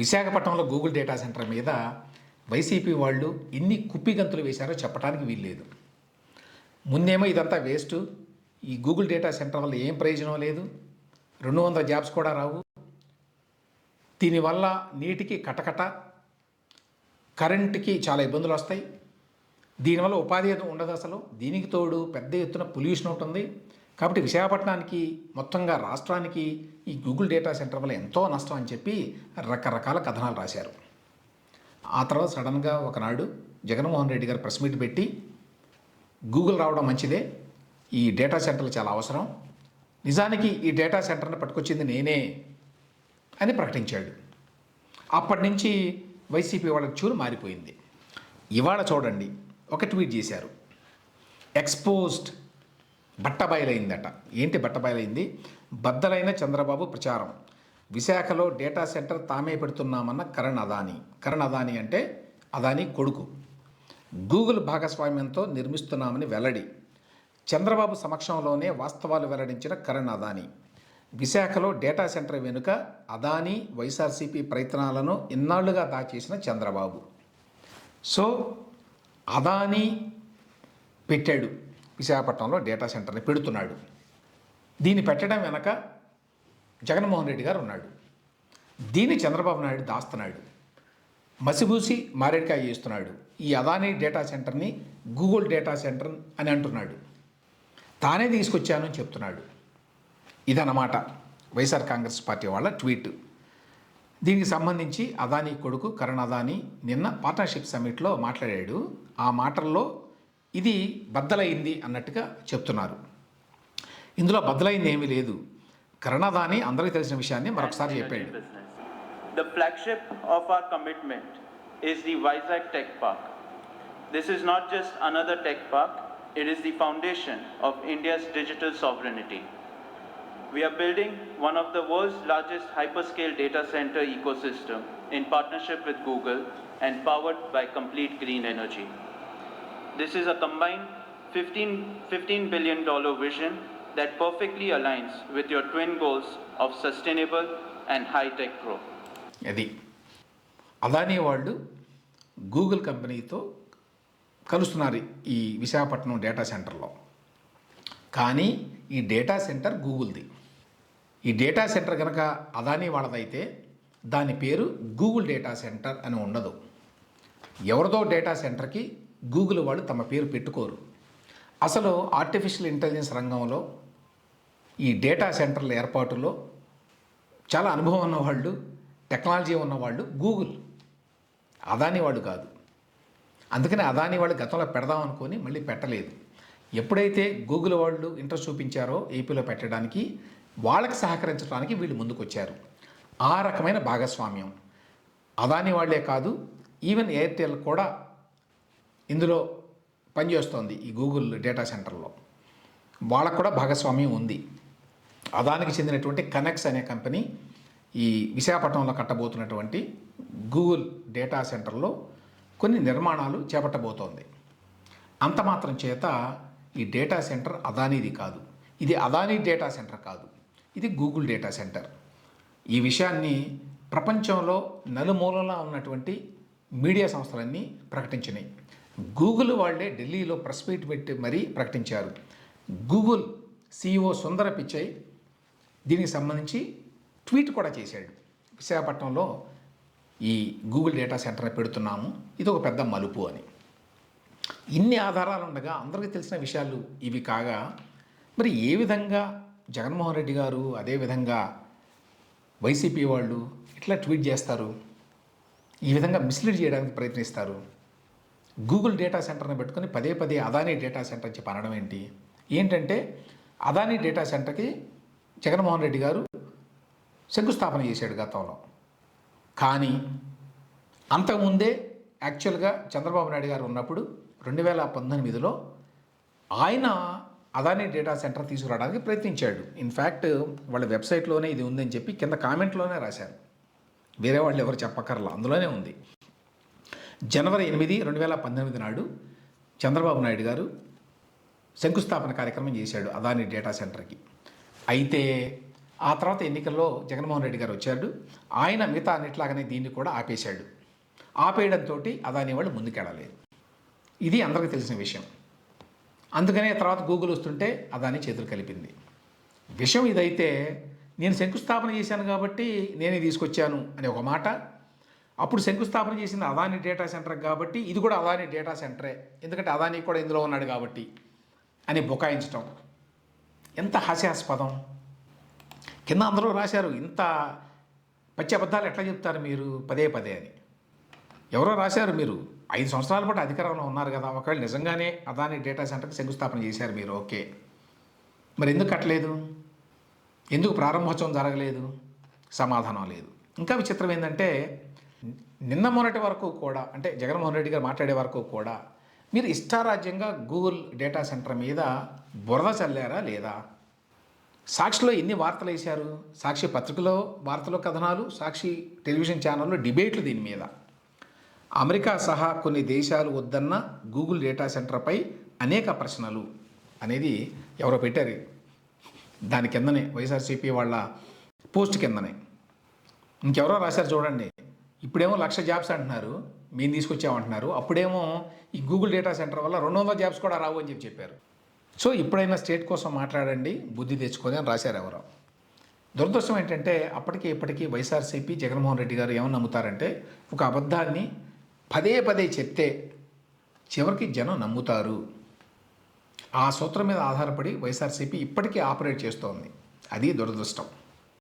విశాఖపట్నంలో Google data centre మీద YCP వాళ్ళు ఎన్ని కుప్పిగంతులు వేశారో చెప్పడానికి వీల్లేదు. ముందేమో ఇదంతా వేస్ట్. ఈ గూగుల్ డేటా సెంటర్ వల్ల ఏం ప్రయోజనం లేదు? రెండు వందల జాబ్స్ కూడా రావు. దీనివల్ల నీటికి కటకట కరెంటుకి చాలా ఇబ్బందులు వస్తాయి. దీనివల్ల ఉపాధి ఏదో ఉండదు అసలు. దీనికి తోడు పెద్ద ఎత్తున పొల్యూషన్ ఉంటుంది కాబట్టి విశాఖపట్నానికి మొత్తంగా రాష్ట్రానికి ఈ గూగుల్ డేటా సెంటర్ వల్ల ఎంతో నష్టం అని చెప్పి రకరకాల కథనాలు రాశారు. ఆ తర్వాత సడన్గా ఒకనాడు జగన్మోహన్ రెడ్డి గారు ప్రెస్ మీట్ పెట్టి గూగుల్ రావడం మంచిదే ఈ డేటా సెంటర్లు చాలా అవసరం నిజానికి ఈ డేటా సెంటర్ని పట్టుకొచ్చింది నేనే అని ప్రకటించాడు. అప్పటి నుంచి వైసీపీ వాళ్ళ చూరు మారిపోయింది. ఇవాళ చూడండి ఒక ట్వీట్ చేశారు. ఎక్స్పోజ్డ్ బట్టబయలైందట. ఏంటి బట్టబయలైంది? బద్దలైన చంద్రబాబు ప్రచారం. విశాఖలో డేటా సెంటర్ తామే పెడుతున్నామన్న కరణ్ అదాని. కరణ్ అదాని అంటే అదాని కొడుకు. గూగుల్ భాగస్వామ్యంతో నిర్మిస్తున్నామని వెల్లడి. చంద్రబాబు సమక్షంలోనే వాస్తవాలు వెల్లడించిన కరణ్ అదాని. విశాఖలో డేటా సెంటర్ వెనుక అదాని వైఎస్ఆర్సీపీ ప్రయత్నాలను ఇన్నాళ్ళుగా దాచేసిన చంద్రబాబు. సో అదాని పెట్టాడు. విశాఖపట్నంలో డేటా సెంటర్ని పెడుతున్నాడు. దీన్ని పెట్టడం వెనక జగన్మోహన్ రెడ్డి గారు ఉన్నాడు. దీన్ని చంద్రబాబు నాయుడు దాస్తున్నాడు. మసిబూసి మారేడుకాయ చేస్తున్నాడు. ఈ అదానీ డేటా సెంటర్ని గూగుల్ డేటా సెంటర్ అని అంటున్నాడు. తానే తీసుకొచ్చాను అని చెప్తున్నాడు. ఇదన్నమాట వైఎస్ఆర్ కాంగ్రెస్ పార్టీ వాళ్ళ ట్వీట్. దీనికి సంబంధించి అదానీ కొడుకు కరణ్ అదానీ నిన్న పార్ట్నర్షిప్ సమ్మిట్లో మాట్లాడాడు. ఆ మాటల్లో ఇది బద్దలైంది అన్నట్టుగా చెప్తున్నారు ఇందులో బద్దలైంది ఏమీ లేదు కరణ్ అదానీ అందరికీ తెలిసిన విషయాన్ని మరొకసారి చెప్పాడు. The flagship of our commitment is the Vizag Tech Park. This is not just another tech park, it is the foundation of India's digital sovereignty. We are building one of the world's largest hyperscale data center ecosystem in partnership with Google and powered by complete green energy. This is a combined 15, $15 billion vision that perfectly aligns with your twin goals of sustainable and high-tech growth. అది అదానీ వాళ్ళు Google కంపెనీతో కలుస్తున్నారు ఈ Visakhapatnam data సెంటర్లో కానీ ఈ data centre గూగుల్ది ఈ data centre కనుక అదానీ వాళ్ళదైతే దాని పేరు గూగుల్ డేటా సెంటర్ అని ఉండదు ఎవరిదో డేటా సెంటర్కి గూగుల్ వాళ్ళు తమ పేరు పెట్టుకోరు. అసలు ఆర్టిఫిషియల్ ఇంటెలిజెన్స్ రంగంలో ఈ డేటా సెంటర్ల ఏర్పాటులో చాలా అనుభవం ఉన్నవాళ్ళు టెక్నాలజీ ఉన్నవాళ్ళు గూగుల్. అదాని వాళ్ళు కాదు. అందుకని అదాని వాళ్ళు గతంలో పెడదాం అనుకొని మళ్ళీ పెట్టలేదు. ఎప్పుడైతే గూగుల్ వాళ్ళు ఇంట్రెస్ట్ చూపించారో ఏపీలో పెట్టడానికి వాళ్ళకి సహకరించడానికి వీళ్ళు ముందుకొచ్చారు. ఆ రకమైన భాగస్వామ్యం. అదాని వాళ్ళే కాదు ఈవెన్ ఎయిర్టెల్ కూడా ఇందులో పనిచేస్తోంది ఈ గూగుల్ డేటా సెంటర్లో. వాళ్ళకు కూడా భాగస్వామ్యం ఉంది. అదానికి చెందినటువంటి కనెక్స్ అనే కంపెనీ ఈ విశాఖపట్నంలో కట్టబోతున్నటువంటి గూగుల్ డేటా సెంటర్లో కొన్ని నిర్మాణాలు చేపట్టబోతోంది. అంత మాత్రం చేత ఈ డేటా సెంటర్ అదానీది కాదు. ఇది అదానీ డేటా సెంటర్ కాదు. ఇది గూగుల్ డేటా సెంటర్. ఈ విషయాన్ని ప్రపంచంలో నలుమూలలా ఉన్నటువంటి మీడియా సంస్థలన్నీ ప్రకటించినాయి. గూగుల్ వాళ్ళే ఢిల్లీలో ప్రెస్ మీట్ పెట్టి మరీ ప్రకటించారు. గూగుల్ సిఇఓ సుందర పిచ్చయ్ దీనికి సంబంధించి ట్వీట్ కూడా చేశాడు. విశాఖపట్నంలో ఈ గూగుల్ డేటా సెంటర్ పెడుతున్నాము ఇది ఒక పెద్ద మలుపు అని. ఇన్ని ఆధారాలు ఉండగా అందరికీ తెలిసిన విషయాలు ఇవి కాగా మరి ఏ విధంగా జగన్మోహన్ రెడ్డి గారు అదేవిధంగా వైసీపీ వాళ్ళు ఇట్లా ట్వీట్ చేస్తారు? ఈ విధంగా మిస్లీడ్ చేయడానికి ప్రయత్నిస్తారు? గూగుల్ డేటా సెంటర్ని పెట్టుకుని పదే పదే అదానీ డేటా సెంటర్ అని చెప్పి అనడం ఏంటి? ఏంటంటే అదానీ డేటా సెంటర్కి జగన్మోహన్ రెడ్డి గారు శంకుస్థాపన చేశాడు గతంలో. కానీ అంతకుముందే యాక్చువల్గా చంద్రబాబు నాయుడు గారు ఉన్నప్పుడు రెండు వేల పంతొమ్మిదిలో ఆయన అదానీ డేటా సెంటర్ తీసుకురావడానికి ప్రయత్నించాడు. ఇన్ఫ్యాక్ట్ వాళ్ళ వెబ్సైట్లోనే ఇది ఉందని చెప్పి కింద కామెంట్లోనే రాశారు. వేరే వాళ్ళు ఎవరు చెప్పక్కర్లా అందులోనే ఉంది. జనవరి ఎనిమిది రెండు వేల పంతొమ్మిది నాడు చంద్రబాబు నాయుడు గారు శంకుస్థాపన కార్యక్రమం చేశాడు అదాని డేటా సెంటర్కి. అయితే ఆ తర్వాత ఎన్నికల్లో జగన్మోహన్ రెడ్డి గారు వచ్చాడు. ఆయన మిగతా అన్నిట్లాగానే దీన్ని కూడా ఆపేశాడు. ఆపేయడంతో అదాని వాళ్ళు ముందుకెళ్ళలేదు. ఇది అందరికీ తెలిసిన విషయం. అందుకనే తర్వాత గూగుల్ వస్తుంటే అదాని చేతులు కలిపింది. విషయం ఇదైతే నేను శంకుస్థాపన చేశాను కాబట్టి నేనే తీసుకొచ్చాను అనే ఒక మాట అప్పుడు శంకుస్థాపన చేసింది అదాని డేటా సెంటర్ కాబట్టి ఇది కూడా అదాని డేటా సెంటరే. ఎందుకంటే అదాని కూడా ఇందులో ఉన్నాడు కాబట్టి అని బుకాయించటం. ఎంత హాస్యాస్పదం. కింద అందరూ రాశారు ఇంత పచ్చి అబద్ధాలు ఎట్లా చెప్తారు మీరు? పదే పదే అని. ఎవరో రాశారు మీరు ఐదు సంవత్సరాల పాటు అధికారంలో ఉన్నారు కదా ఒకవేళ నిజంగానే అదాని డేటా సెంటర్కి శంకుస్థాపన చేశారు మీరు ఓకే. మరి ఎందుకు కట్టలేదు? ఎందుకు ప్రారంభోత్సవం జరగలేదు? సమాధానం లేదు. ఇంకా విచిత్రం ఏంటంటే నిన్న మొన్నటి వరకు కూడా అంటే జగన్మోహన్ రెడ్డి గారు మాట్లాడే వరకు కూడా మీరు ఇష్టారాజ్యంగా గూగుల్ డేటా సెంటర్ మీద బురద చల్లారా లేదా? సాక్షిలో ఎన్ని వార్తలు వేశారు? సాక్షి పత్రికలో వార్తలు కథనాలు సాక్షి టెలివిజన్ ఛానల్లో డిబేట్లు దీని మీద. అమెరికా సహా కొన్ని దేశాలు వద్దన్న గూగుల్ డేటా సెంటర్పై అనేక ప్రశ్నలు అనేది ఎవరో పెట్టారు. దాని కిందనే వైఎస్ఆర్సీపీ వాళ్ళ పోస్ట్ కిందనే. ఇంకెవరో రాశారు చూడండి. ఇప్పుడేమో లక్ష జాబ్స్ అంటున్నారు మేము తీసుకొచ్చామంటున్నారు. అప్పుడేమో ఈ గూగుల్ డేటా సెంటర్ వల్ల రెండు వందల జాబ్స్ కూడా రావు అని చెప్పి చెప్పారు. సో ఇప్పుడైనా స్టేట్ కోసం మాట్లాడండి బుద్ధి తెచ్చుకొని అని రాశారు ఎవరో. దురదృష్టం ఏంటంటే అప్పటికి ఇప్పటికీ వైఎస్ఆర్సీపీ జగన్మోహన్ రెడ్డి గారు ఏమని నమ్ముతారంటే ఒక అబద్ధాన్ని పదే పదే చెప్తే చివరికి జనం నమ్ముతారు. ఆ సూత్రం మీద ఆధారపడి వైఎస్ఆర్సీపీ ఇప్పటికీ ఆపరేట్ చేస్తోంది. అది దురదృష్టం.